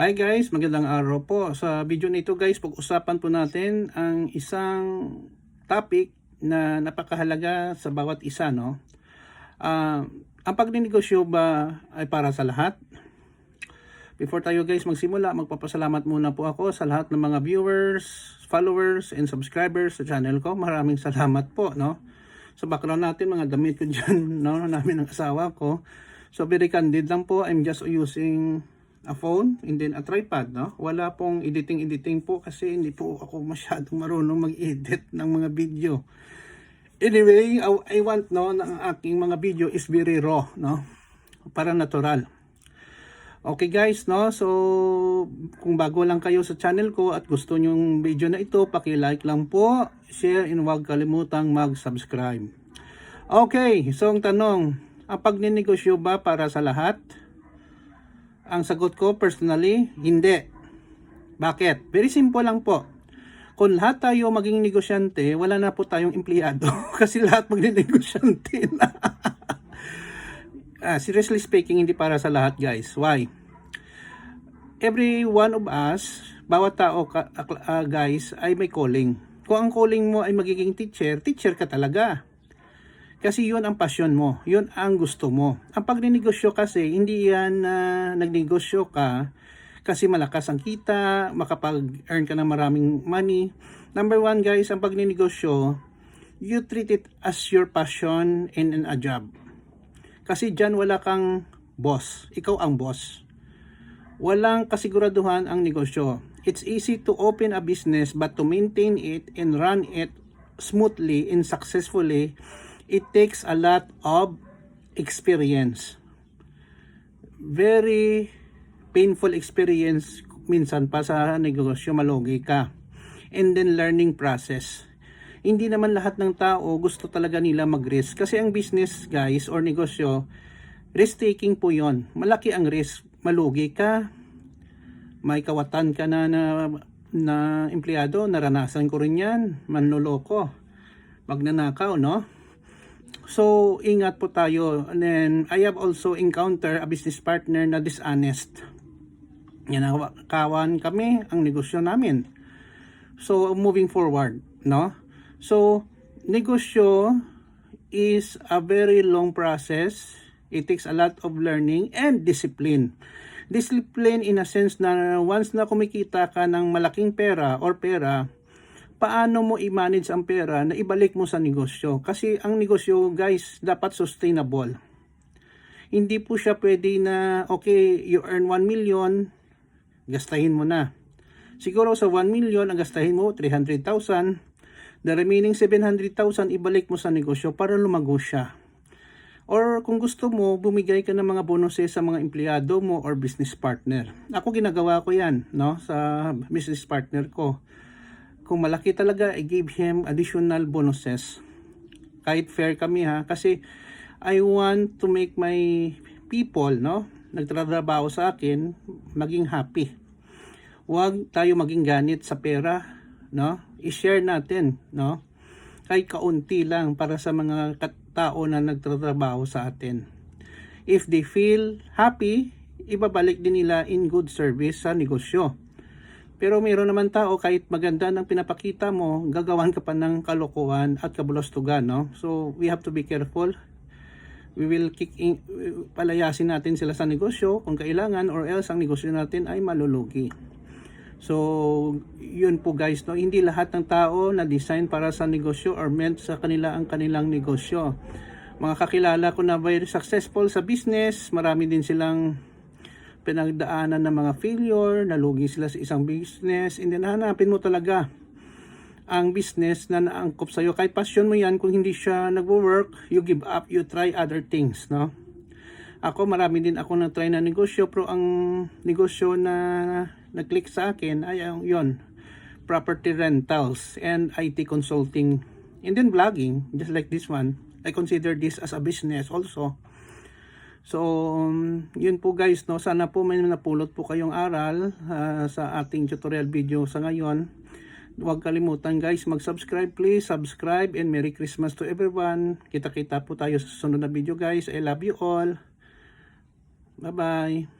Hi guys, magandang araw po. Sa video na ito guys, pag-usapan po natin ang isang topic na napakahalaga sa bawat isa. No? Ah, ang pagninegosyo ba ay para sa lahat? Before tayo guys magsimula, magpapasalamat muna po ako sa lahat ng mga viewers, followers, and subscribers sa channel ko. Maraming salamat po. No? Sa background natin, mga damit ko dyan no, namin ng asawa ko. So very candid lang po, I'm just using a phone and then a tripod, no? Wala pong editing-editing po kasi hindi po ako masyadong marunong mag-edit ng mga video. Anyway, I, want no na ang aking mga video is very raw, no? Para natural. Okay guys, no? So, kung bago lang kayo sa channel ko at gusto nyo yung video na ito, paki-like lang po, share, and huwag kalimutang mag-subscribe. Okay, so ang tanong, ang pagninegosyo ba para sa lahat? Ang sagot ko personally, hindi. Bakit? Very simple lang po. Kung lahat tayo maging negosyante, wala na po tayong empleyado. Kasi lahat magnegosyante na. Ah, seriously speaking, hindi para sa lahat guys. Why? Every one of us, bawat tao ah, guys, ay may calling. Kung ang calling mo ay magiging teacher, teacher ka talaga. Kasi yun ang passion mo, yun ang gusto mo. Ang pagninegosyo kasi, hindi yan na nagnegosyo ka kasi malakas ang kita, makapag-earn ka ng maraming money. Number one guys, ang pagninegosyo, you treat it as your passion and, and a job. Kasi dyan wala kang boss, ikaw ang boss. Walang kasiguraduhan ang negosyo. It's easy to open a business but to maintain it and run it smoothly and successfully it takes a lot of experience. Very painful experience minsan pa sa negosyo malugi ka. And then learning process. Hindi naman lahat ng tao gusto talaga nila mag-risk. Kasi ang business guys or negosyo, risk taking po yon. Malaki ang risk. Malugi ka, may kawatan ka na na, na empleyado, naranasan ko rin yan, manloloko, magnanakaw, no? So, ingat po tayo. And then, I have also encountered a business partner na dishonest. Yanakawan kami ang negosyo namin. So, moving forward, no? So, negosyo is a very long process. It takes a lot of learning and discipline. Discipline in a sense na once na kumikita ka ng malaking pera or pera, paano mo i-manage ang pera na ibalik mo sa negosyo. Kasi ang negosyo, guys, dapat sustainable. Hindi po siya pwede na, okay, you earn 1 million, gastahin mo na. Siguro sa 1 million, ang gastahin mo, 300,000. The remaining 700,000, ibalik mo sa negosyo para lumago siya. Or kung gusto mo, bumigay ka ng mga bonuses sa mga empleyado mo or business partner. Ako ginagawa ko yan, no, sa business partner ko kung malaki talaga, I give him additional bonuses. Kahit fair kami ha, kasi I want to make my people, no, nagtratrabaho sa akin, maging happy. Huwag tayo maging ganit sa pera, no? I-share natin, no? Kahit kaunti lang para sa mga tao na nagtratrabaho sa atin. If they feel happy, ibabalik din nila in good service sa negosyo. Pero mayroon naman tao kahit maganda ng pinapakita mo, gagawan ka pa ng kalokohan at kabulastugan, no? So, we have to be careful. We will kick in, palayasin natin sila sa negosyo kung kailangan or else ang negosyo natin ay malulugi. So, yun po guys, no? Hindi lahat ng tao na design para sa negosyo or meant sa kanila ang kanilang negosyo. Mga kakilala ko na very successful sa business, marami din silang pinagdaanan ng mga failure, nalugi sila sa isang business, and then hanapin mo talaga ang business na naangkop sa'yo. Kahit passion mo yan, kung hindi siya nagwo-work, you give up, you try other things, no? Ako, marami din ako na try na negosyo, pero ang negosyo na nag-click sa akin ay yon property rentals and IT consulting and then vlogging, just like this one. I consider this as a business also. So, um, yun po guys, no? Sana po may napulot po kayong aral ah, sa ating tutorial video sa ngayon. Huwag kalimutan guys, mag-subscribe please, subscribe and Merry Christmas to everyone. Kita-kita po tayo sa susunod na video guys. I love you all. Bye-bye.